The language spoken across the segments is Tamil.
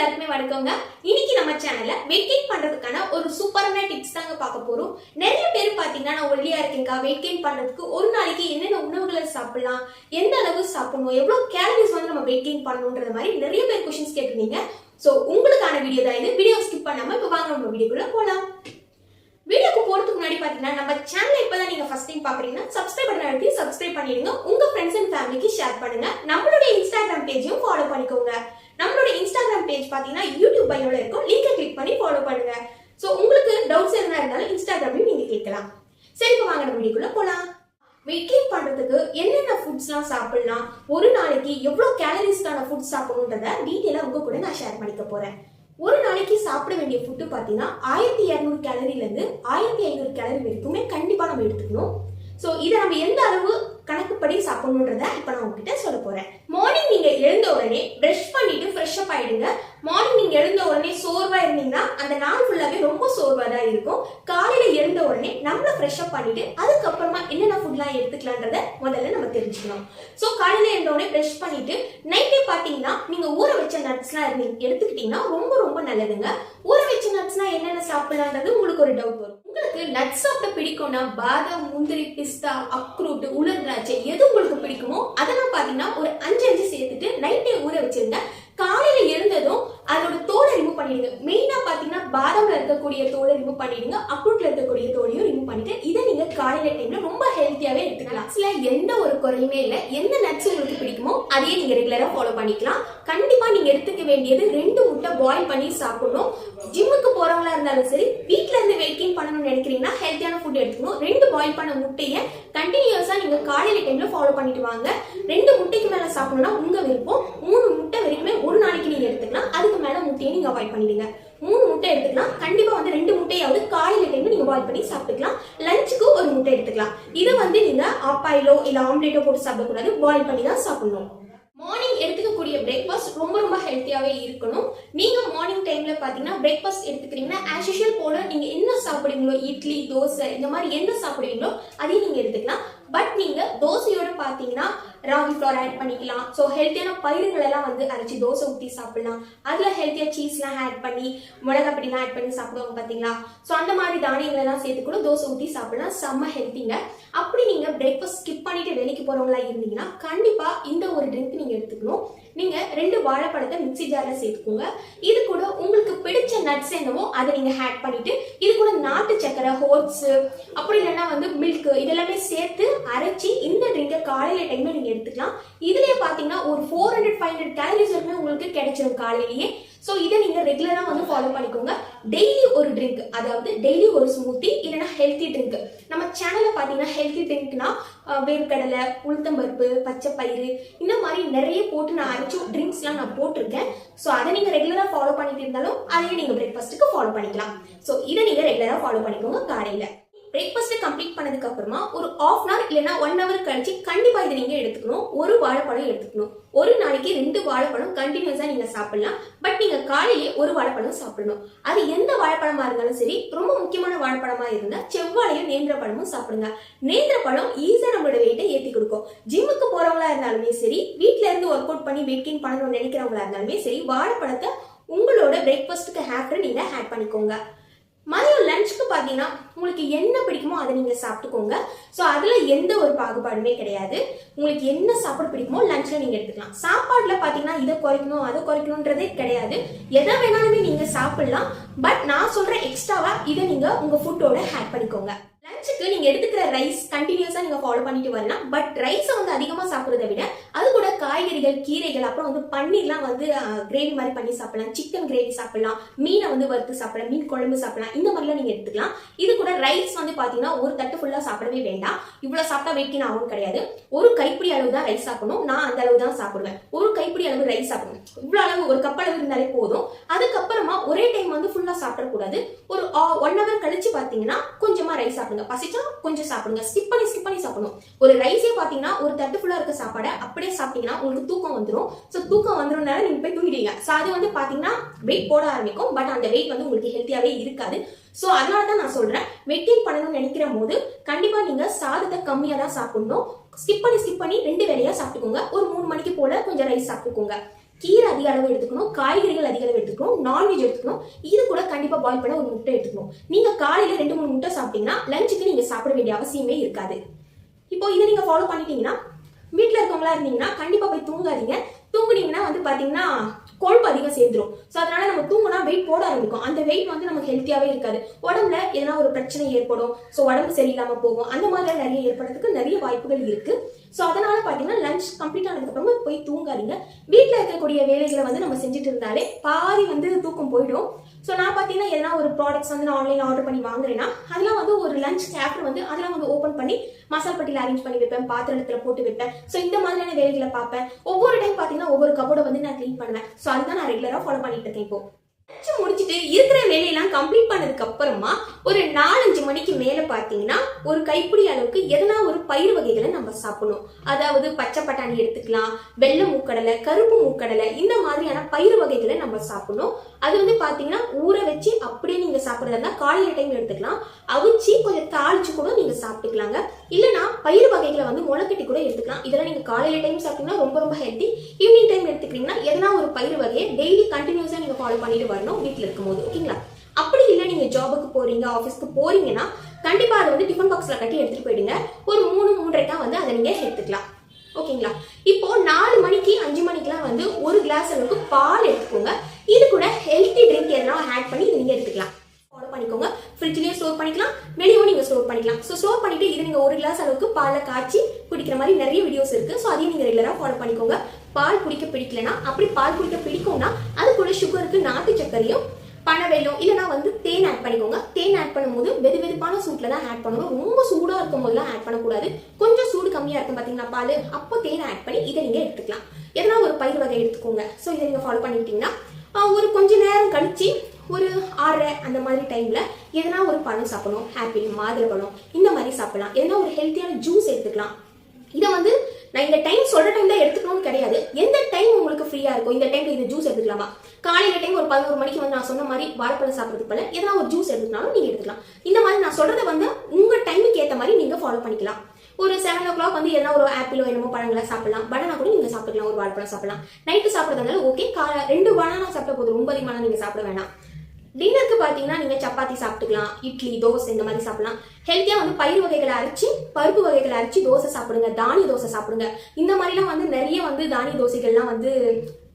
எல்லாருக்குமே வணக்கங்க. இன்னைக்கு நம்ம சேனல்ல வெயிட் கெயின் பண்றதுக்கான ஒரு சூப்பரான டிப்ஸ் தாங்க பார்க்க போறோம். நிறைய பேர் பாத்தீங்கன்னா நான் ஒல்லியா இருக்கேங்க வெயிட் கெயின் பண்றதுக்கு ஒரு நாளைக்கு என்னென்ன உணவுகளை சாப்பிடலாம் எந்த அளவு சாப்பிடணும் எவ்வளவு கேலரிஸ் வந்து நம்ம வெயிட் கெயின் பண்ணணும்ன்றது மாதிரி நிறைய பேர் கொஸ்டின்ஸ் கேட்டிருந்தீங்க. சோ உங்களுக்கான வீடியோ தான் இது. வீடியோ ஸ்கிப் பண்ணாம இப்ப வாங்க நம்ம வீடியோக்குள்ள போலாம். வீடியோக்கு போறதுக்கு முன்னாடி பாத்தீங்கன்னா நம்ம சேனலை இப்பதான் நீங்க ஃபர்ஸ்ட் டைம் பாக்குறீங்கன்னா சப்ஸ்கிரைப் பண்ண அழுத்தி சப்ஸ்கிரைப் பண்ணிடுங்க. உங்க ஃப்ரெண்ட்ஸ் அண்ட் ஃபேமிலிக்கு ஷேர் பண்ணுங்க. நம்மளுடைய இன்ஸ்டாகிராம் பேஜையும் ஃபாலோ பண்ணிக்கோங்க. நம்மளோட இன்ஸ்டாகிராம் பேஜ் பார்த்தீங்கன்னா யூடியூப் பையோட இருக்கும். லிங்கை கிளிக் பண்ணி ஃபாலோ பண்ணுங்க. ஸோ உங்களுக்கு டவுட்ஸ் எதுனா இருந்தாலும் இன்ஸ்டாகிராமையும் நீங்கள் கேட்கலாம். சரி இப்போ வாங்க நம்ம வீடியோக்குள்ள போகலாம் வெயிட் கெயின் பண்ணுறதுக்கு என்னென்ன ஃபுட்ஸ்லாம் சாப்பிடலாம்? ஒரு நாளைக்கு எவ்வளோ கேலரிஸ்க்கான ஃபுட் சாப்பிடணுன்றத டீட்டெயிலாக உங்கள் கூட நான் ஷேர் பண்ணிக்க போகிறேன் ஒரு நாளைக்கு சாப்பிட வேண்டிய ஃபுட்டு பார்த்தீங்கன்னா ஆயிரத்தி இரநூறு கேலரிலேருந்து ஆயிரத்தி ஐநூறு கேலரி வரைக்குமே கண்டிப்பாக நம்ம எடுத்துக்கணும். ஸோ இதை நம்ம எந்த அளவு கணக்குப்படி சாப்பிடணுன்றத இப்போ நான் உங்ககிட்ட சொல்ல போகிறேன் மார்னிங் நீங்கள் உடனே ப்ரஷ் பண்ணிட்டு ஃப்ரெஷ் அப் ஆயிடுங்க. மார்னிங் நீங்க எழுந்த உடனே சோர்வா இருந்தீங்கன்னா அந்த நாள் ஃபுல்லாவே ரொம்ப சோர்வா தான் இருக்கும். காலையில எழுந்த உடனே நம்மள ஃப்ரெஷ் அப் பண்ணிட்டு அதுக்கப்புறமா என்னென்ன ஃபுட்லாம் எடுத்துக்கலான்றத முதல்ல நம்ம தெரிஞ்சுக்கணும் ஸோ காலையில எழுந்த உடனே ப்ரஷ் பண்ணிட்டு நைட்டே பாத்தீங்கன்னா நீங்க ஊற வச்ச நட்ஸ்லாம் இருந்தீங்க எடுத்துக்கிட்டீங்கன்னா ரொம்ப ரொம்ப நல்லதுங்க. ஊற வச்ச நட்ஸ்னா என்னென்ன சாப்பிடலான்றது உங்களுக்கு ஒரு டவுட் வரும். உங்களுக்கு நட்ஸ் சாப்பிட பிடிக்கும்னா பாதாம் முந்திரி பிஸ்தா அக்ரூட் உலர் திராட்சை எது உங்களுக்கு பிடிக்குமோ அதெல்லாம் பாத்தீங்கன்னா ஒரு அஞ்சு அஞ்சு சேர்த்துட்டு நைட்டே ஊற வச்சிருங்க காலையில இருந்ததும் அதோட தோலை ரிமூவ் பண்ணிடுங்க. மெயினா பாத்தீங்கன்னா பாதாம்ல இருக்கக்கூடிய தோலை ரிமூவ் பண்ணிடுங்க. அக்ரூட்ல இருக்கக்கூடிய தோலையும் ரிமூவ் பண்ணிட்டு இதை நீங்க காலையில டைம்ல ரொம்ப ஹெல்த்தியாவே எடுத்துக்கலாம். நட்ஸ்ல எந்த ஒரு குறையுமே இல்ல. எந்த நட்ஸ் உங்களுக்கு பிடிக்குமோ அதையே நீங்க ரெகுலரா ஃபாலோ பண்ணிக்கலாம். கண்டிப்பா நீங்க எடுத்துக்க வேண்டியது ரெண்டு முட்டை பாயில் பண்ணி சாப்பிடணும். ஜிம்முக்கு போறவங்களா இருந்தாலும் சரி வீட்ல இருந்து வெயிட் கெயின் பண்ணணும்னு நினைக்கிறீங்கன்னா ஹெல்த்தியான ஃபுட் எடுத்துக்கணும். ரெண்டு பாயில் பண்ண முட்டையை கண்டினியூஸா நீங்க காலையில டைம்ல ஃபாலோ பண்ணிட்டு வாங்க. ரெண்டு முட்டைக்கு மேல சாப்பிடணும்னா உங்க விருப்பம். மூணு முட்டை வரைக்குமே ஒரு நாளைக்கு நீங்க எடுத்துக்கலாம். அதுக்கு மேல முட்டையை நீங்க அவாய்ட் பண்ணிடுங்க. மூணு முட்டை எடுத்துக்கலாம். கண்டிப்பா வந்து ரெண்டு முட்டையாவது காலையில டைம்ல நீங்க பாயில் பண்ணி சாப்பிட்டுக்கலாம். லஞ்சுக்கு ஒரு முட்டை எடுத்துக்கலாம். இதை வந்து நீங்க ஆப்பாயிலோ இல்ல ஆம்லேட்டோ போட்டு சாப்பிடக்கூடாது. பாயில் பண்ணி தான் சாப்பிடணும். மார்னிங் எடுத்துக்கக்கூடிய பிரேக்ஃபாஸ்ட் ரொம்ப ரொம்ப ஹெல்த்தியாகவே இருக்கணும். நீங்கள் மார்னிங் டைமில் பார்த்தீங்கன்னா பிரேக்ஃபாஸ்ட் எடுத்துக்கிறீங்கன்னா ஆஸ் யூஷுவல் போல நீங்கள் என்ன சாப்பிடுவீங்களோ? இட்லி தோசை இந்த மாதிரி என்ன சாப்பிடுவீங்களோ அதையும் நீங்கள் எடுத்துக்கலாம். பட் நீங்க தோசையோட பாத்தீங்கன்னா ராகி ஃப்ளோர் ஆட் பண்ணிக்கலாம். ஸோ ஹெல்த்தியான பயிர்கள் எல்லாம் வந்து அரைச்சி தோசை ஊற்றி சாப்பிடலாம். அதுல ஹெல்த்தியா சீஸ்லாம் ஆட் பண்ணி மிளகாப்பொடிலாம் ஆட் பண்ணி சாப்பிடுவாங்க பாத்தீங்களா? ஸோ அந்த மாதிரி தானியங்கள் எல்லாம் சேர்த்து கூட தோசை ஊற்றி சாப்பிடலாம். செம்ம ஹெல்த்திங்க அப்படி நீங்க பிரேக்ஃபாஸ்ட் ஸ்கிப் பண்ணிட்டு வேலைக்கு போறவங்களா இருந்தீங்கன்னா கண்டிப்பா இந்த ஒரு ட்ரிங்க் நீங்க எடுத்துக்கணும். நீங்க ரெண்டு வாழைப்பழத்தை மிக்ஸி ஜார்ல சேர்த்துக்கோங்க. இது கூட உங்களுக்கு பிடிச்ச நட்ஸ் என்னவோ அதை நீங்க ஆட் பண்ணிட்டு இது கூட நாட்டு சக்கரை ஹோட்ஸ் அப்படி இல்லைன்னா வந்து மில்க் இதெல்லாமே சேர்த்து அரைச்சி இந்த ட்ரிங்கை காலையில டைம்ல நீங்க எடுத்துக்கலாம். இதுலயே பாத்தீங்கன்னா ஒரு four hundred five hundred calories வரைக்கும் உங்களுக்கு கிடைச்சிடும் காலையிலேயே. ஸோ இதை நீங்க ரெகுலரா வந்து ஃபாலோ பண்ணிக்கோங்க. டெய்லி ஒரு ட்ரிங்க் அதாவது டெய்லி ஒரு ஸ்மூத்தி இல்லைன்னா ஹெல்த்தி ட்ரிங்க் நம்ம சேனல்ல பாத்தீங்கன்னா ஹெல்த்தி ட்ரிங்க்னா வேர்க்கடலை உளுத்தம்பருப்பு பச்சை பயிறு இந்த மாதிரி நிறைய போட்டு நான் அரைச்சி ட்ரிங்க்ஸ்லாம் நான் போட்டிருக்கேன். ஸோ அதை நீங்க ரெகுலரா ஃபாலோ பண்ணிட்டு இருந்தாலும் அதையும் நீங்க பிரேக்ஃபாஸ்ட்டுக்கு ஃபாலோ பண்ணிக்கலாம். ஸோ இதை நீங்க ரெகுலரா ஃபாலோ பண்ணிக்கோங்க காலையில. பிரேக்ஃபாஸ்ட் கம்ப்ளீட் பண்ணதுக்கு அப்புறமா ஒரு ஆஃப் அன் அவர் இல்லைன்னா ஒன் ஹவர் கழிச்சு கண்டிப்பா இதை நீங்க எடுத்துக்கணும். ஒரு வாழைப்பழம் எடுத்துக்கணும். ஒரு நாளைக்கு ரெண்டு வாழைப்பழம் கண்டினியூஸா நீங்க சாப்பிடலாம். பட் நீங்க காலையிலே ஒரு வாழைப்பழம் சாப்பிடணும். அது எந்த வாழைப்பழமா இருந்தாலும் சரி ரொம்ப முக்கியமான வாழைப்பழமா இருந்தா செவ்வாழையும் நேந்திர பழமும் சாப்பிடுங்க. நேந்திர பழம் ஈஸியா நம்மளோட வெயிட்டை ஏத்தி கொடுக்கும். ஜிம்முக்கு போறவங்களா இருந்தாலுமே சரி வீட்ல இருந்து ஒர்க் அவுட் பண்ணி வெயிட் கெயின் பண்ணணும்னு நினைக்கிறவங்களா இருந்தாலுமே சரி வாழைப்பழத்தை உங்களோட பிரேக்ஃபாஸ்ட்டுக்கு ஹேப்பர் நீங்க ஹேட் பண்ணிக்கோங்க. மதியம் லஞ்சுக்கு பார்த்தீங்கன்னா உங்களுக்கு என்ன பிடிக்குமோ அதை நீங்கள் சாப்பிட்டுக்கோங்க. ஸோ அதில் எந்த ஒரு பாகுபாடுமே கிடையாது. உங்களுக்கு என்ன சாப்பாடு பிடிக்குமோ லஞ்சில் நீங்கள் எடுத்துக்கலாம். சாப்பாடில் பார்த்தீங்கன்னா இதை குறைக்கணும் அதை குறைக்கணுன்றதே கிடையாது. எதை வேணாலுமே நீங்கள் சாப்பிடலாம். பட் நான் சொல்கிற எக்ஸ்ட்ராவாக இதை நீங்கள் உங்கள் ஃபுட்டோட ஆட் பண்ணிக்கோங்க. லஞ்சுக்கு நீங்கள் எடுத்துக்கிற ரைஸ் கண்டினியூஸாக நீங்கள் ஃபாலோ பண்ணிட்டு வரலாம். பட் ரைஸை வந்து அதிகமாக சாப்பிட்றத விட அது கூட காய்கறிகள் கீரைகள் அப்புறம் வந்து பன்னீர்லாம் வந்து கிரேவி மாதிரி பண்ணி சாப்பிடலாம். சிக்கன் கிரேவி சாப்பிடலாம். மீனை வந்து வறுத்து சாப்பிடலாம். மீன் குழம்பு சாப்பிடலாம். இந்த மாதிரிலாம் நீங்க எடுத்துக்கலாம். இது கூட ரைஸ் வந்து பாத்தீங்கன்னா ஒரு தட்டு ஃபுல்லா சாப்பிடவே வேண்டாம். இவ்வளவு சாப்பிட்டா வெயிட் ஆகும் கிடையாது. ஒரு கைப்பிடி அளவு தான் ரைஸ் சாப்பிடணும். நான் அந்த அளவு தான் சாப்பிடுவேன். ஒரு கைப்பிடி அளவு ரைஸ் சாப்பிடுவேன் இவ்வளவு அளவு ஒரு கப் அளவு இருந்தாலே போதும். அதுக்கப்புறமா ஒரே டைம் வந்து ஃபுல்லா சாப்பிடக்கூடாது. ஒரு ஒன் ஹவர் கழிச்சு பார்த்தீங்கன்னா கொஞ்சமா ரைஸ் சாப்பிடுங்க. பசிச்சா கொஞ்சம் சாப்பிடுங்க. ஸ்கிப் பண்ணி ஸ்கிப் பண்ணி சாப்பிடணும். ஒரு ரைஸே பாத்தீங்கன்னா ஒரு தட்டு ஃபுல்லா இருக்க சாப்பாடை அப்படியே சாப்பிட்டீங்கன்னா உங்களுக்கு தூக்கம் வந்துடும் ஸோ தூக்கம் வந்துடும்னால நீங்கள் போய் தூங்கிடுவீங்க. ஸோ அது வந்து பார்த்தீங்கன்னா வெயிட் போட ஆரம்பிக்கும். பட் அந்த வெயிட் வந்து உங்களுக்கு ஹெல்த்தியாகவே இருக்காது. ஸோ அதனால தான் நான் சொல்கிறேன் வெயிட் பண்ணணும்னு நினைக்கிற போது கண்டிப்பாக நீங்கள் சாதத்தை கம்மியாக தான் சாப்பிடணும். ஸ்கிப் பண்ணி ஸ்கிப் பண்ணி ரெண்டு வேலையாக சாப்பிட்டுக்கோங்க. ஒரு மூணு மணிக்கு போல கொஞ்சம் ரைஸ் சாப்பிட்டுக்கோங்க. கீரை அதிக அளவு எடுத்துக்கணும். காய்கறிகள் அதிக அளவு எடுத்துக்கணும். நான்வெஜ் எடுத்துக்கணும். இது கூட கண்டிப்பாக பாயில் பண்ண ஒரு முட்டை எடுத்துக்கணும். நீங்கள் காலையில் ரெண்டு மூணு முட்டை சாப்பிட்டீங்கன்னா லஞ்சுக்கு நீங்கள் சாப்பிட வேண்டிய அவசியமே இருக்காது. இப்போ இதை நீங்கள் ஃபாலோ பண்ணிட்டீங்கன்னா வீட்டில் இருக்கவங்களா இருந்தீங்கன்னா கண்டிப்பாக போய் தூங்காதீங்க. தூங்குனீங்கன்னா வந்து பார்த்தீங்கன்னா கொழுப்பு அதிகம் சேர்ந்துடும் ஸோ அதனால நம்ம தூங்குனா வெயிட் போட ஆரம்பிக்கும். அந்த வெயிட் வந்து நமக்கு ஹெல்த்தியாகவே இருக்காது. உடம்புல எதனா ஒரு பிரச்சனை ஏற்படும். ஸோ உடம்பு சரியில்லாமல் போகும். அந்த மாதிரி நிறைய ஏற்படுறதுக்கு நிறைய வாய்ப்புகள் இருக்கு. ஸோ அதனால பார்த்தீங்கன்னா லஞ்ச் கம்ப்ளீட் ஆனதுக்கப்புறமா போய் தூங்காதீங்க. வீட்டில் இருக்கக்கூடிய வேலைகளை வந்து நம்ம செஞ்சுட்டு இருந்தாலே பாதி வந்து தூக்கம் போயிடும். ஸோ நான் பார்த்தீங்கன்னா எதனா ஒரு ப்ராடக்ட்ஸ் வந்து நான் ஆன்லைன் ஆர்டர் பண்ணி வாங்குறேன்னா அதெல்லாம் வந்து ஒரு லஞ்ச் சாப்டர் வந்து அதெல்லாம் வந்து ஓப்பன் பண்ணி மசால் பட்டியில் அரேஞ்ச் பண்ணி வைப்பேன் பாத்திரத்தில் போட்டு வைப்பேன். ஸோ இந்த மாதிரியான வேலைகளை பார்ப்பேன். ஒவ்வொரு டைம் பார்த்தீங்கன்னா ஒவ்வொரு கபோர்டை வந்து நான் க்ளீன் பண்ணுவேன். ஸோ அதுதான் நான் ரெகுலராக ஃபாலோ பண்ணிட்டு இருக்கேன் இப்போ. லஞ்ச் முடிச்சுட்டு இருக்கிற வேலையெல்லாம் கம்ப்ளீட் பண்ணதுக்கு அப்புறமா ஒரு நாலஞ்சு மணிக்கு மேல பாத்தீங்கன்னா ஒரு கைப்பிடி அளவுக்கு எதனா ஒரு பயிர் வகைகளை நம்ம சாப்பிடணும். அதாவது பச்சை பட்டாணி எடுத்துக்கலாம் வெள்ளை மூக்கடலை கருப்பு மூக்கடலை இந்த மாதிரியான பயிர் வகைகளை நம்ம சாப்பிடணும். அது வந்து பாத்தீங்கன்னா ஊற வச்சு அப்படியே நீங்க சாப்பிடுறதா இருந்தா காலையில டைம் எடுத்துக்கலாம். அவிச்சு கொஞ்சம் தாளிச்சு கூட நீங்க சாப்பிட்டுக்கலாங்க. இல்லைன்னா வகைகளை வந்து முளைக்கட்டி கூட எடுத்துக்கலாம். இதெல்லாம் நீங்க காலையில டைம் சாப்பிட்டீங்கன்னா ரொம்ப ரொம்ப ஹெல்த்தி ஈவினிங் டைம் எடுத்துக்கிட்டீங்கன்னா எதனா ஒரு பயிர் வகையை டெய்லி கண்டினியூஸா நீங்க ஃபாலோ பண்ணிட்டு வரணும் வீட்டில் இருக்கும்போது. ஓகேங்களா அப்படி இல்லை நீங்க ஜாபுக்கு போறீங்க ஆஃபீஸ்க்கு போறீங்கன்னா கண்டிப்பா அதை வந்து டிஃபன் பாக்ஸ்ல கட்டி எடுத்துட்டு போயிடுங்க. ஒரு மூணு மூன்றரைக்கா வந்து அதை நீங்க எடுத்துக்கலாம். ஓகேங்களா இப்போ நாலு மணிக்கு அஞ்சு மணிக்கெல்லாம் வந்து ஒரு கிளாஸ் அளவுக்கு பால் எடுத்துக்கோங்க. இது கூட ஹெல்த்தி ட்ரிங்க் எதனா ஆட் பண்ணி நீங்க எடுத்துக்கலாம். ஃபாலோ பண்ணிக்கோங்க. ஃப்ரிட்ஜ்லயும் ஸ்டோர் பண்ணிக்கலாம். வெளியும் நீங்க ஸ்டோர் பண்ணிக்கலாம். ஸோ ஸ்டோர் பண்ணிட்டு இது நீங்க ஒரு கிளாஸ் அளவுக்கு பாலை காய்ச்சி குடிக்கிற மாதிரி நிறைய வீடியோஸ் இருக்கு. ஸோ அதையும் நீங்க ரெகுலரா ஃபாலோ பண்ணிக்கோங்க. பால் குடிக்க பிடிக்கலனா அப்படி பால் குடிக்க பிடிக்கும்னா அது கூட சுகருக்கு நாட்டு சர்க்கரையும் பனவெல்லம் இல்லைனா வந்து தேன் ஆட் பண்ணிக்கோங்க. தேன் ஆட் பண்ணும்போது வெது வெதுப்பான சூட்டில் தான் ஆட் பண்ணணும் ரொம்ப சூடாக இருக்கும் போதுலாம் ஆட் பண்ணக்கூடாது. கொஞ்சம் சூடு கம்மியாக இருக்கும் பார்த்தீங்கன்னா பால்? அப்போ தேன் ஆட் பண்ணி இதை நீங்கள் எடுத்துக்கலாம். எதனா ஒரு பயிர் வகை எடுத்துக்கோங்க. ஸோ இதை நீங்கள் ஃபாலோ பண்ணிக்கிட்டீங்கன்னா ஒரு கொஞ்ச நேரம் கழிச்சு ஒரு ஆறரை அந்த மாதிரி டைமில் எதனா ஒரு பழம் சாப்பிடணும் ஆப்பிள் மாதுளம்பழம் இந்த மாதிரி சாப்பிடலாம். எதனா ஒரு ஹெல்த்தியான ஜூஸ் எடுத்துக்கலாம். இதை வந்து நான் இந்த டைம் சொல்ற டைம் தான் எடுத்துக்கணும்னு கிடையாது. எந்த டைம் உங்களுக்கு ஃப்ரீயா இருக்கும் இந்த டைம்ல இந்த ஜூஸ் எடுத்துக்கலாமா? காலையில டைம் ஒரு பதினோரு மணிக்கு வந்து நான் சொன்ன மாதிரி வாழைப்பழம் சாப்பிட்றதுக்கு போல எதனா ஒரு ஜூஸ் எடுத்துக்கனாலும் நீங்க எடுத்துக்கலாம். இந்த மாதிரி நான் சொல்றதை வந்து உங்க டைமுக்கு ஏத்த மாதிரி நீங்க ஃபாலோ பண்ணிக்கலாம். ஒரு செவன் ஓ கிளாக் வந்து எதனா ஒரு ஆப்பிளோ என்னமோ பழங்களை சாப்பிடலாம். பனானா கூட நீங்க சாப்பிடலாம் ஒரு வாழைப்பழம் சாப்பிடலாம். நைட்டு சாப்பிட்றதுனால ஓகே காலை ரெண்டு பனானா சாப்பிட்ட போதும். ரொம்ப அதிகமான நீங்க சாப்பிட வேணாம். டின்னருக்கு பார்த்தீங்கன்னா நீங்க சப்பாத்தி சாப்பிட்டுக்கலாம் இட்லி தோசை இந்த மாதிரி சாப்பிடலாம். ஹெல்த்தியா வந்து பயிர் வகைகளை அரைச்சி பருப்பு வகைகளை அரைச்சி தோசை சாப்பிடுங்க தானிய தோசை சாப்பிடுங்க. இந்த மாதிரிலாம் வந்து நிறைய வந்து தானிய தோசைகள்லாம் வந்து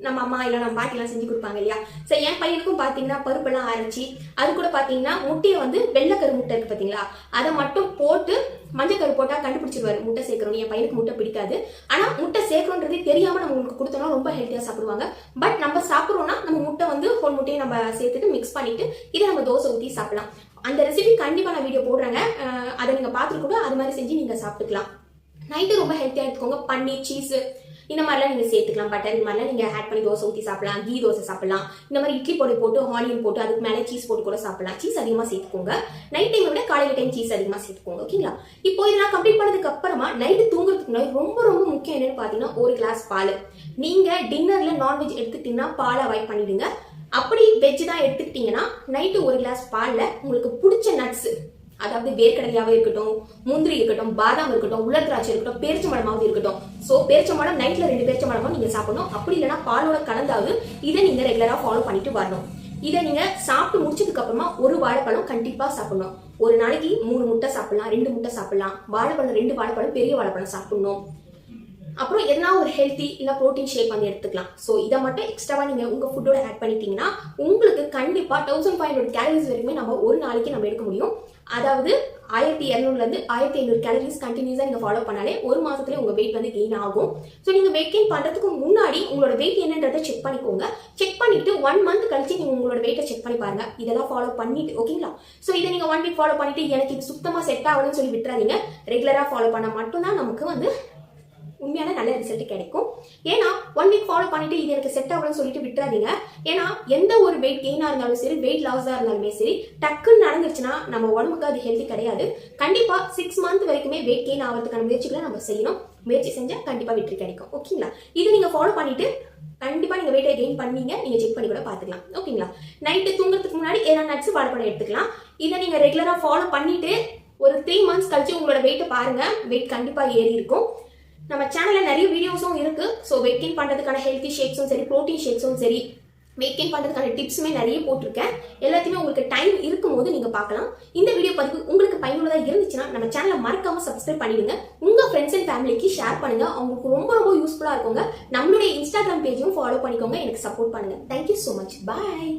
நம்ம அம்மா இல்லை நம்ம பாட்டிலாம் செஞ்சு கொடுப்பாங்க இல்லையா? சரி என் பையனுக்கும் பார்த்தீங்கன்னா பருப்பெல்லாம் அரைச்சி அது கூட பார்த்தீங்கன்னா முட்டையை வந்து வெள்ளைக்கரு முட்டை இருக்கு பார்த்தீங்களா அதை மட்டும் போட்டு மஞ்சக்கரு போட்டால் கண்டுபிடிச்சிருவாரு முட்டை சேர்க்கணும் என் பையனுக்கு முட்டை பிடிக்காது. ஆனால் முட்டை சேர்க்கணுன்றதே தெரியாமல் நம்ம உங்களுக்கு கொடுத்தோம்னா ரொம்ப ஹெல்த்தியாக சாப்பிடுவாங்க. பட் நம்ம சாப்பிட்றோம்னா நம்ம முட்டை வந்து ஹோல் முட்டையை நம்ம சேர்த்துட்டு மிக்ஸ் பண்ணிட்டு இதை நம்ம தோசை ஊற்றி சாப்பிடலாம். அந்த ரெசிபி கண்டிப்பாக நான் வீடியோ போடுறேங்க. அதை நீங்கள் பார்த்துட்டு கூட அது மாதிரி செஞ்சு நீங்கள் சாப்பிட்டுக்கலாம். நைட்டு ரொம்ப ஹெல்த்தியாக எடுத்துக்கோங்க. பன்னீர் சீஸ் இந்த மாதிரிலாம் நீங்கள் சேர்த்துக்கலாம் பட்டர் இந்த மாதிரிலாம் நீங்கள் ஆட் பண்ணி தோசை ஊற்றி சாப்பிடலாம் கீ தோசை சாப்பிடலாம். இந்த மாதிரி இட்லி பொடி போட்டு ஆனியன் போட்டு அதுக்கு மேலே சீஸ் போட்டு கூட சாப்பிடலாம். சீஸ் அதிகமாக சேர்த்துக்கோங்க. நைட் டைம் விட காலையில் டைம் சீஸ் அதிகமாக சேர்த்துக்கோங்க ஓகேங்களா இப்போ இதெல்லாம் கம்ப்ளீட் பண்ணதுக்கு அப்புறமா நைட்டு தூங்குறதுக்கு முன்னாடி ரொம்ப ரொம்ப முக்கியம் என்னன்னு பார்த்தீங்கன்னா ஒரு கிளாஸ் பால். நீங்கள் டின்னரில் நான்வெஜ் எடுத்துக்கிட்டீங்கன்னா பாலை அவாய்ட் பண்ணிவிடுங்க அப்படி வெஜ் தான் எடுத்துக்கிட்டீங்கன்னா நைட்டு ஒரு கிளாஸ் பாலில் உங்களுக்கு பிடிச்ச நட்ஸ் அதாவது வேர்க்கடலையாவே இருக்கட்டும் முந்திரி இருக்கட்டும் பாதாம் இருக்கட்டும் உலர் திராட்சை இருக்கட்டும் பேரிச்சம்பழமாவது இருக்கட்டும். சோ பேரிச்சம்பழம் நைட்ல ரெண்டு பேரிச்சம்பழமா நீங்க சாப்பிடணும். அப்படி இல்லைன்னா பாலோட கலந்தாவது இதை நீங்க ரெகுலரா ஃபாலோ பண்ணிட்டு வரணும். இதை நீங்க சாப்பிட்டு முடிச்சதுக்கு அப்புறமா ஒரு வாழைப்பழம் கண்டிப்பா சாப்பிடணும். ஒரு நாளைக்கு மூணு முட்டை சாப்பிடலாம் ரெண்டு முட்டை சாப்பிடலாம். வாழைப்பழம் ரெண்டு வாழைப்பழம் பெரிய வாழைப்பழம் சாப்பிடணும். அப்புறம் எதனா ஒரு ஹெல்த்தி இல்ல ப்ரோட்டீன் ஷேக் வந்து எடுத்துக்கலாம். ஸோ இதை மட்டும் எக்ஸ்ட்ராவா நீங்க உங்க ஃபுட்டோட ஆட் பண்ணிட்டீங்கன்னா உங்களுக்கு கண்டிப்பா தௌசண்ட் ஃபைவ் ஹண்ட்ரட் கேலரிஸ் வரைக்குமே நம்ம ஒரு நாளைக்கு நம்ம எடுக்க முடியும். அதாவது ஆயிரத்தி இரநூறுல இருந்து ஆயிரத்தி ஐநூறு கேலரிஸ் கண்டினியூஸா நீங்க ஃபாலோ பண்ணாலே ஒரு மாசத்துல உங்க வெயிட் வந்து கெயின் ஆகும். ஸோ நீங்க வெயிட் கெயின் பண்றதுக்கு முன்னாடி உங்களோட வெயிட் என்னன்றதை செக் பண்ணிக்கோங்க. செக் பண்ணிட்டு ஒன் மந்த் கழிச்சு நீங்க உங்களோட வெயிட்டை செக் பண்ணி பாருங்க. இதெல்லாம் ஃபாலோ பண்ணிட்டு ஓகேங்களா ஸோ இதை நீங்க ஒன் வீக் ஃபாலோ பண்ணிட்டு எனக்கு இது சுத்தமா செட் ஆகணும்னு சொல்லி விட்டுறாதீங்க. ரெகுலரா ஃபாலோ பண்ணால் மட்டும்தான் நமக்கு வந்து உண்மையான நல்ல ரிசல்ட் கிடைக்கும். ஏன்னா ஒன் வீக் ஃபாலோ பண்ணிட்டு இது எனக்கு செட் ஆகலன்னு சொல்லிட்டு விட்டுறாதீங்க. ஏன்னா எந்த ஒரு வெயிட் கெயினா இருந்தாலும் சரி வெயிட் லாஸா இருந்தாலுமே சரி டக்குன்னு நடந்துருச்சுன்னா நம்ம உடம்புக்கு அது ஹெல்த்தி கிடையாது. கண்டிப்பா சிக்ஸ் மந்த் வரைக்குமே வெயிட் கெயின் ஆகிறதுக்கான முயற்சிகளை நம்ம செய்யணும். முயற்சி செஞ்சா கண்டிப்பா வெற்றி கிடைக்கும். ஓகேங்களா? இது நீங்க ஃபாலோ பண்ணிட்டு கண்டிப்பா நீங்க வெயிட்டை கெயின் பண்ணீங்க. நீங்க செக் பண்ணி கூட பாத்துக்கலாம் ஓகேங்களா? நைட்டு தூங்குறதுக்கு முன்னாடி ஏதாவது நட்ஸ் வாழைப்பழம் எடுத்துக்கலாம். இதை நீங்க ரெகுலரா ஃபாலோ பண்ணிட்டு ஒரு த்ரீ மந்த்ஸ் கழிச்சு உங்களோட வெயிட்டை பாருங்க. வெயிட் கண்டிப்பா ஏறி இருக்கும். நம்ம சேனல்ல நிறைய வீடியோஸும் இருக்கு. ஸோ வெயிட் கெயின் பண்றதுக்கான ஹெல்த்தி ஷேக்ஸும் சரி ப்ரோட்டீன் ஷேக்ஸும் சரி வெயிட் கெயின் பண்றதுக்கான டிப்ஸுமே நிறைய போட்டிருக்கேன். எல்லாத்தையுமே உங்களுக்கு டைம் இருக்கும்போது நீங்க பார்க்கலாம். இந்த வீடியோ பதிவு உங்களுக்கு பயனுள்ளதா இருந்துச்சுன்னா நம்ம சேனலை மறக்காம சப்ஸ்கிரைப் பண்ணிடுங்க. உங்க ஃப்ரெண்ட்ஸ் அண்ட் ஃபேமிலிக்கு ஷேர் பண்ணுங்க. அவங்களுக்கு ரொம்ப ரொம்ப யூஸ்ஃபுல்லா இருக்குங்க. நம்மளுடைய இன்ஸ்டாகிராம் பேஜும் ஃபாலோ பண்ணிக்கோங்க. எனக்கு சப்போர்ட் பண்ணுங்க. Thank you so much bye